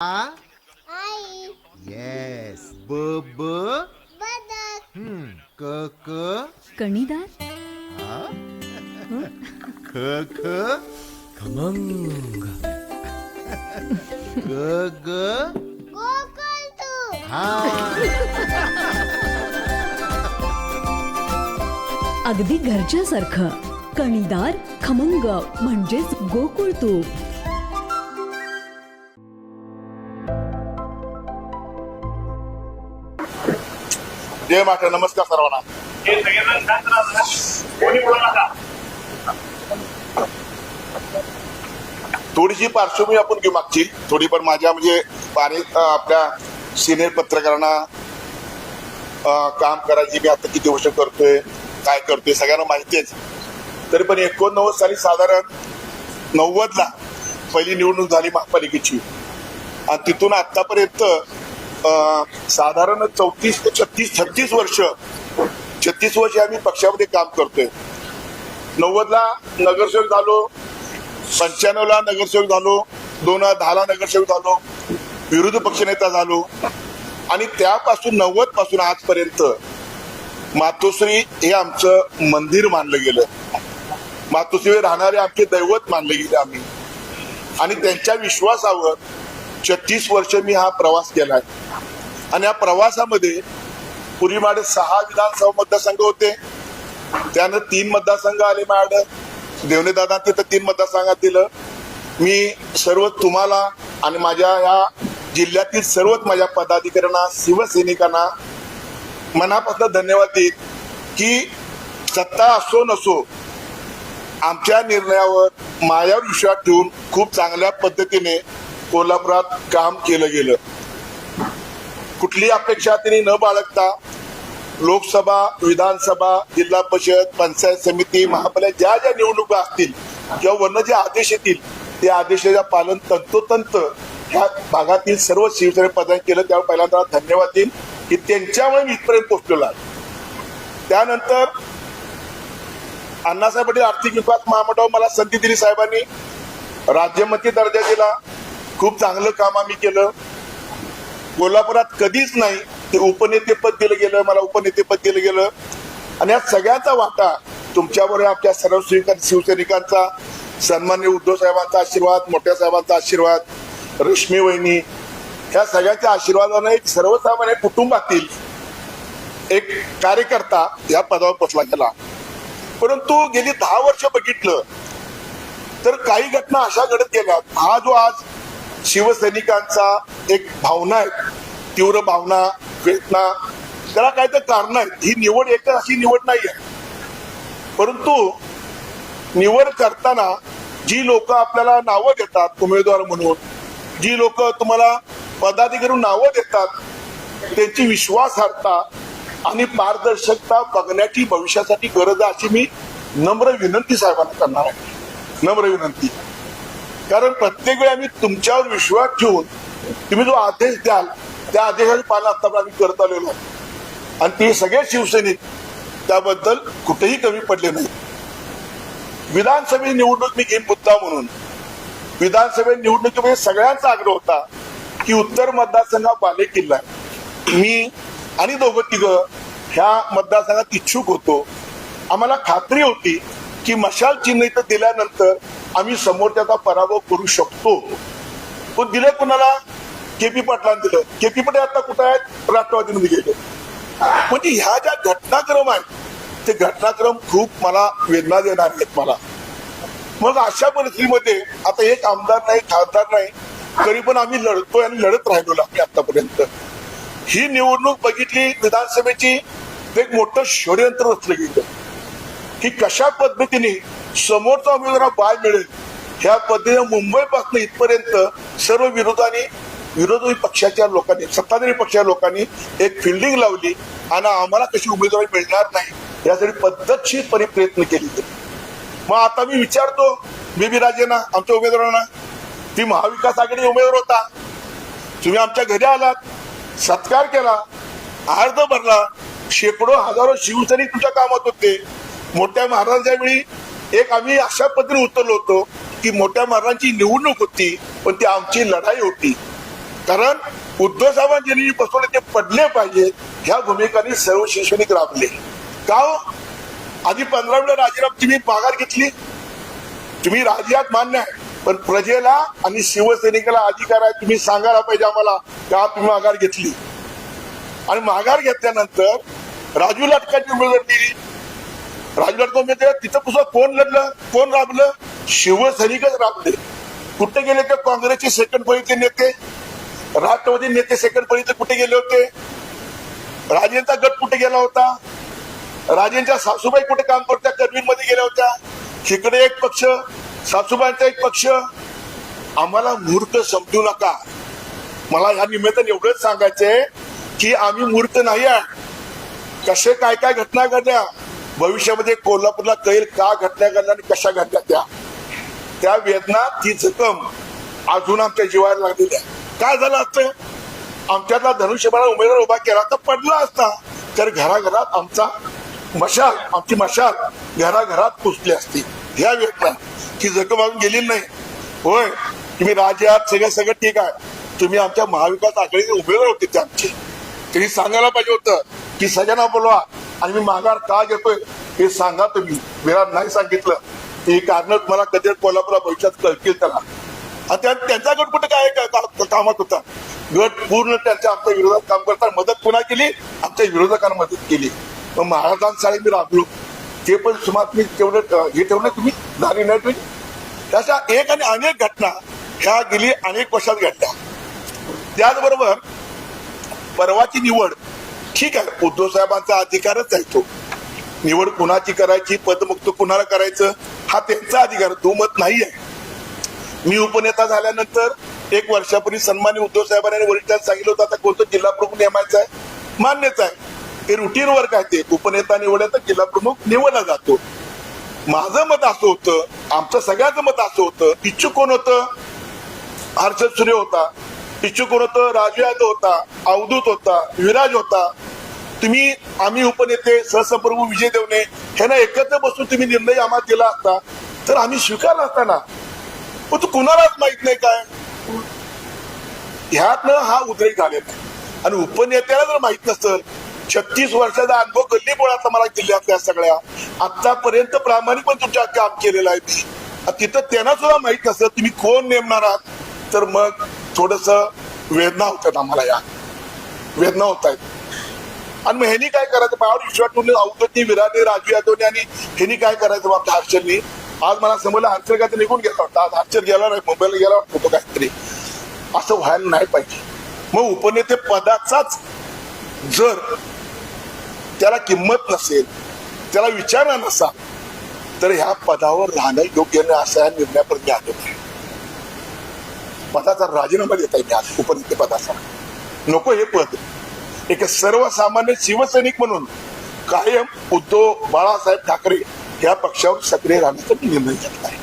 आई. Yes ब ब बदक हम्म, क क कणीदार? ख ख खमंग. ग ग गोकुळ तू. हा. अगदी घरच्यासारखं. कणीदार खमंग म्हणजेच गोकुळ तूप जय माता नमस्कार सर्वांना. हे थोडीशी पार्श्वभूमी आपण घेऊ मागची. थोडी पण माझ्या म्हणजे आपल्या सिनियर पत्रकारांना काम करायची मी आता किती वर्ष करतोय काय करतोय सगळ्यांना माहितीच तरी पण एकोणनव्वद साली साधारण नव्वद ला पहिली निवडणूक झाली महापालिकेची. आणि तिथून आतापर्यंत साधारण चौतीस ते छत्तीस छत्तीस वर्ष छत्तीस वर्ष आम्ही पक्षामध्ये काम करतोय. नव्वदला नगरसेवक झालो पंच्याण्णवला नगरसेवक झालो दोन हजार दहा ला नगरसेवक झालो विरोधी पक्षनेता झालो. आणि त्यापासून नव्वदपासून आजपर्यंत मातोश्री हे आमचं मंदिर मानलं गेलं. मातोश्रीवर राहणारे आमचे दैवत मानले गेले आम्ही. आणि त्यांच्या विश्वासावर छत्तीस वर्ष मी हा प्रवास केलाय आणि या प्रवासामध्ये पूर्वी माझे सहा विधानसभा मतदारसंघ होते. त्यानं तीन मतदारसंघ आले माझ्याकडं. देवणे दादा तिथं तीन मतदारसंघात दिलं. मी सर्व तुम्हाला आणि माझ्या या जिल्ह्यातील सर्वच माझ्या पदाधिकाऱ्यांना शिवसैनिकांना मनापासून धन्यवाद देत की सत्ता असो नसो आमच्या निर्णयावर माझ्यावर विश्वास ठेवून खूप चांगल्या पद्धतीने कोल्हापुरात काम केलं गेलं. कुठली अपेक्षा त्यांनी न बाळगता लोकसभा विधानसभा जिल्हा परिषद पंचायत समिती महापालिका ज्या ज्या निवडणुका असतील किंवा वर्ण जे आदेश येतील त्या आदेशाच्या पालन तंतोतंत ह्या भागातील सर्व शिवसेने पदाने केलं. त्यावर पहिल्यांदा धन्यवाद देईन की त्यांच्यामुळे मी इथपर्यंत पोहोचलेलो आहे. त्यानंतर अण्णासाहेब पटेल आर्थिक विकास महामंडळ मला संधी दिली साहेबांनी. राज्यमंत्री दर्जा दिला. खूप चांगलं काम आम्ही केलं. कोल्हापुरात कधीच नाही ते उपनेतेपद दिलं गेलं मला उपनेतेपद दिलं गेलं. आणि या सगळ्याचा वाटा तुमच्यावर आपल्या सर्व शिवसैनिकांचा सन्मान्य उद्धव साहेबांचा आशीर्वाद मोठ्या साहेबांचा आशीर्वाद रश्मी वहिनी ह्या सगळ्यांच्या आशीर्वादाने एक सर्वसामान्य कुटुंबातील एक कार्यकर्ता या पदावर पोचला गेला. परंतु गेली दहा वर्ष बघितलं तर काही घटना अशा घडत गेल्या. हा जो आज शिवसैनिकांचा एक भावना आहे तीव्र भावना वेदना त्याला काय तर कारण आहेत ही निवड एक अशी निवड नाही आहे. परंतु निवड करताना जी लोक आपल्याला नावं देतात उमेदवार म्हणून जी लोक तुम्हाला पदाधिकारी नावं देतात त्यांची विश्वासार्हता आणि पारदर्शकता बघण्याची भविष्यासाठी गरज आहे अशी मी नम्र विनंती साहेबांना करणार आहे. नम्र विनंती. कारण प्रत्येक वेळी आम्ही तुमच्यावर विश्वास ठेवून तुम्ही जो आदेश द्याल त्या आदेशाचं पालन आता आम्ही करत आलेलो आहे. आणि ते सगळे शिवसेनेत त्याबद्दल कुठेही कमी पडले नाही विधानसभेची निवडणूक मी घेईन मुद्दा म्हणून विधानसभे निवडणुकीमध्ये सगळ्यांचा आग्रह होता की उत्तर मतदारसंघ बाले किल्ला आहे. मी आणि दोघं तिघ ह्या मतदारसंघात इच्छुक होतो आम्हाला खात्री होती की मशाल चिन्ह इथं दिल्यानंतर आम्ही समोर त्याचा पराभव करू शकतो. पण दिलं कुणाला? केपी पाटलांना दिलं केपी पाटील आता कुठं आहेत? राष्ट्रवादीमध्ये गेले. म्हणजे ह्या ज्या घटनाक्रम आहेत ते घटनाक्रम खूप मला वेदना देणार आहेत मला. मग अशा परिस्थितीमध्ये आता एक आमदार नाही खासदार नाही तरी पण आम्ही लढतोय आणि लढत राहिलो आम्ही आतापर्यंत. ही निवडणूक बघितली विधानसभेची एक मोठं षडयंत्र रचलं गेलं. की कशा पद्धतीने समोरचा उमेदवार बाय मिळेल. ह्या पद्धतीने मुंबईपासून इथपर्यंत सर्व विरोधाने विरोधी पक्षाच्या लोकांनी सत्ताधारी पक्षाच्या लोकांनी एक फिल्डिंग लावली आणि आम्हाला कशी उमेदवारी मिळणार नाही यासाठी पद्धतशीरपणे प्रयत्न केले मग आता मी विचारतो बीबी राजेना आमच्या उमेदवारांना ती महाविकास आघाडी उमेदवार होता. तुम्ही आमच्या घरी आलात सत्कार केला अर्ज भरला शेकडो हजारो शिवसैनिक तुमच्या कामात होते. मोठ्या महाराजांच्या वेळी एक आम्ही अशा पद्धतीने उतरलो होतो की मोठ्या महाराजांची निवडणूक होती पण ती आमची लढाई होती. कारण उद्धव साहेबांनी बसवले ते पडले पाहिजे ह्या भूमिकाने सर्व शैक्षणिक राबले. का हो? आधी पंधरा वेळा राजीनाम तुम्ही माघार घेतली. तुम्ही राज्यात मान्य आहे पण प्रजेला आणि शिवसैनिकाला अधिकार आहे तुम्ही सांगायला पाहिजे आम्हाला का तुम्ही माघार घेतली. आणि माघार घेतल्यानंतर राजू लाटकांची उमेदवारी दिली. राजू लाटका तिथं पुस्तक कोण लढलं कोण राबलं? शिवसैनिकच राबले. कुठे गेले ते काँग्रेसचे सेकंड फळीतले नेते? राष्ट्रवादी नेते सेकंड फळीतले कुठे गेले होते? राजेंचा गट कुठे गेला होता? राजेंच्या सासूबाई कुठे काम करत्या? करवीरमध्ये गेल्या होत्या. इकडे एक पक्ष सासूबाईंचा एक पक्ष. आम्हाला मूर्त समजू नका. मला या निमित्ताने एवढंच सांगायचंय की आम्ही मूर्त नाही आहे कसे काय काय घटना घडल्या? भविष्यामध्ये कोल्हापूरला कैल का घटल्या घडल्या आणि कशा घडल्या त्या. त्या वेदना ती जखम अजून आमच्या जीवायला लागलेली आहे. काय झालं असतं? आमच्यातला धनुष्यबाणा उमेदवार उभा केला तर पडला असता. तर घराघरात आमचा मशाल आमची मशाल घराघरात पुसली असती. ह्या वेदना. ती जखम अजून गेलेली नाही. होय तुम्ही राज्यात सगळं सगळं ठीक आहे. तुम्ही आमच्या महाविकास आघाडीचे उमेदवार होते ते आमचे. तुम्ही सांगायला पाहिजे होतं की सगळ्यांना बोलवा. आणि मी माघार का घेतोय हे सांगा तुम्ही. मला नाही सांगितलं. हे कारण मला कधी कोल्हापुरा भविष्यात कळतील त्याला. आणि त्यांचा गट कुठे काय कामात होता? गट पूर्ण त्यांच्या आमच्या विरोधात काम करताना मदत पुन्हा केली? आमच्या विरोधकांना मदत केली. मग महाराजांसाठी मी राबलो. ते पण सुमार तुम्ही तेवढं हे ठेवलं तुम्ही? झाली नाही तुम्ही त्याच्या एक आणि अनेक घटना ह्या गेली अनेक वर्षात घडल्या. त्याचबरोबर परवाची निवड ठीक आहे. उद्धव साहेबांचा अधिकारच आहे तो. निवड कुणाची करायची पदमुक्त कुणाला करायचं हा त्यांचा अधिकार तो मत नाही आहे मी उपनेता झाल्यानंतर एक वर्षापूर्वी सन्मान्य उद्धव साहेबांनी वरिष्ठांना सांगितलं होतं आता कोणतं जिल्हा प्रमुख नेमायचं आहे? मान्यच आहे. हे रुटीन वर्क आहे ते. उपनेता निवडला तर जिल्हा प्रमुख निवडला जातो. माझं मत असं होतं आमचं सगळ्याचं मत असं होतं. इच्छुक कोण होतं? हर्षद सूर्य होता. इच्छुक कोण होतं? राजू यादव होता. अवधूत होता. विराज होता. तुम्ही आम्ही उपनेते सहसप्रभू विजय देवणे ह्यांना एकत्र बसून तुम्ही निर्णय आम्हाला दिला असता तर आम्ही स्वीकारला असता ना? पण तू कुणालाच माहीत नाही काय? ह्यातनं हा उद्रेक झालेला आणि उपनेत्याला जर माहीत नसतं छत्तीस वर्षाचा अनुभव गल्ली बोळाचा मला जिल्ह्यातल्या सगळ्या. आतापर्यंत प्रामाणिकपणे तुमच्या काम केलेलं आहे मी. तिथं त्यांना सुद्धा माहीत नसतं तुम्ही कोण नेमणार आहात? तर मग थोडस वेदना होतात आम्हाला या. वेदना होत आहेत. आणि मग ह्यांनी काय करायचं? माझ्यावर विश्वास ठेवून अवधूतनी विराटे राजू यादवने आणि ह्यांनी काय करायचं मग हर्षलनी आज मला समजलं हर्षल काय निघून गेला होता आज हर्षल गेला नाही मुंबईला गेला वाटतो काहीतरी. असं व्हायला नाही पाहिजे. मग उपनेते पदाचाच जर त्याला किंमत नसेल त्याला विचार नसा तर ह्या पदावर राहणं योग्य नाही असा या निर्णयापर्यंत आलो नाही पदाचा राजीनामा देता येईल आज उपनेते पदाचा. नको हे पद. एक सर्वसामान्य शिवसैनिक म्हणून कायम उद्धव बाळासाहेब ठाकरे या पक्षावर सक्रिय राहण्याचा मी निर्णय घेतला आहे.